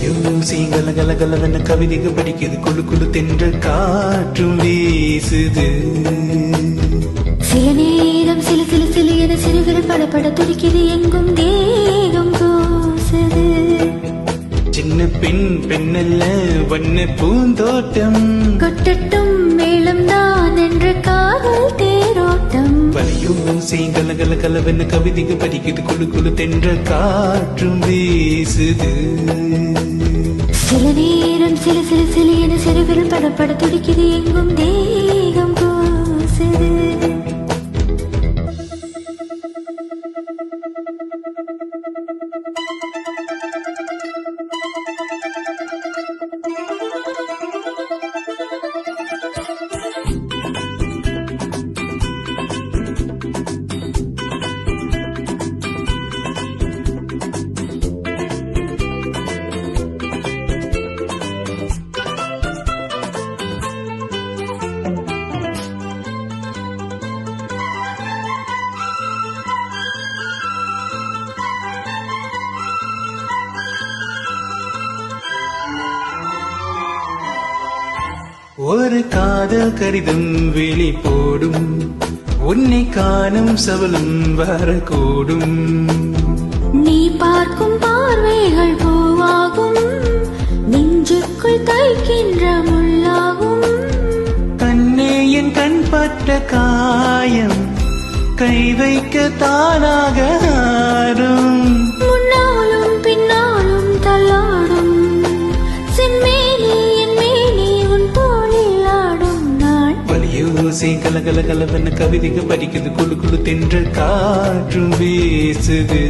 வளையோசி கல கலவென கவிதைகள் படிக்குது குழு குழு தென்ற காற்றும் வீசுது. சில நேரம் சில சில சில என சிறுகள் படபட துடிக்குது எங்கும் தேகம் கூசுது சின்ன பெண் பெண்ணல்ல வண்ண பூந்தோட்டம். கொட்டட்டும் மேளம் கல கல கலவென கவிதைக்கு படிக்குது குழு குழு தென்ற காற்றும் வீசுது. சில நேரம் சில சில சில என சிறுகள் படபட துடிக்குது. எங்கும் தேகம் கூசுது ஒரு காதல் கடிதம் வெளி போடும். உன்னை காணும் சபலம் வரக்கூடும். நீ பார்க்கும் பார்வைகள் பூவாகும். நெஞ்சுக்குள் தைக்கின்ற முள்ளாகும். கண்ணே என் கண் பட்ட காயம் கை வைக்க தானாக வலியோசை கல கல கலவென கவிதைகள் படிக்குது. குழு குழு தென்ற காற்றும் வீசுது.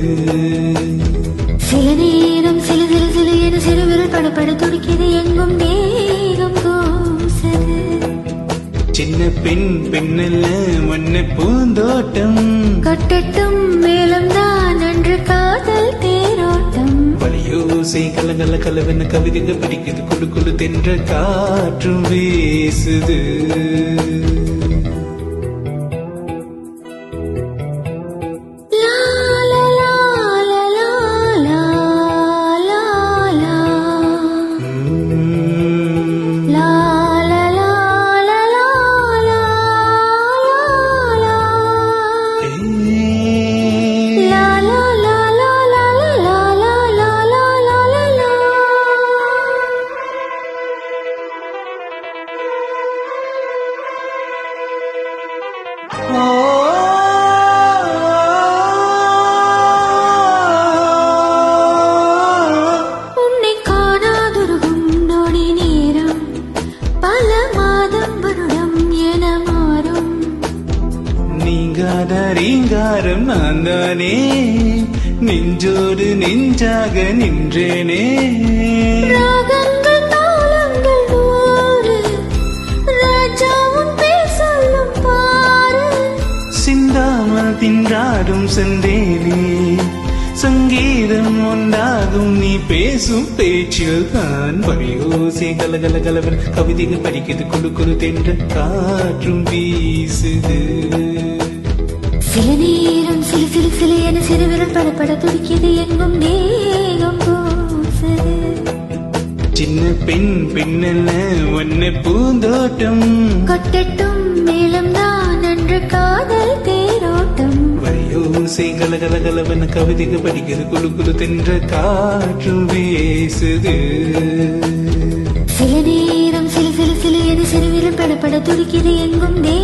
சில நேரம் சில சில சில என சிறுவிரல் படப்பட துடிக்குது. எங்கும் கூசுது சின்ன பெண் பெண்ணல்ல மண்ண பூந்தோட்டம். கட்டட்டும் ஓசை கலங்கல கலவென கவிதைங்க பிடிக்குது. குழு குழு தென்ற காற்று வீசுது. சொந்தக்காரம் நான் தானே நெஞ்சோடு நெஞ்சாக நின்றேனே? சிந்தாமல் தின்றாடும் சென்றேனே சங்கீதம் ஒன்றாகும் நீ பேசும் பேச்சில் தான் பரியோசை. கலகல கலவன் கவிதைகள் படிக்கிறது குடு குடு தென்ற காற்றும் வீசுது. சில நேரம் சில சில சில என சிறுவிரல் படப்பட துடிக்குது எங்கும் தேகம் கூசுது சின்ன பெண் பெண்ணல்ல வண்ண பூந்தோட்டம். கொட்டட்டும் மேளம் தான் அன்று காதல் தேரோட்டம். வயோசை கல கல கலவன கவிதைகள் படிக்கிறது குழு குழு தென்ற காற்றும் வீசுது. சில நேரம் சில சில சில என சிறுவிரல் படப்பட துடிக்குது எங்கும் கூசுது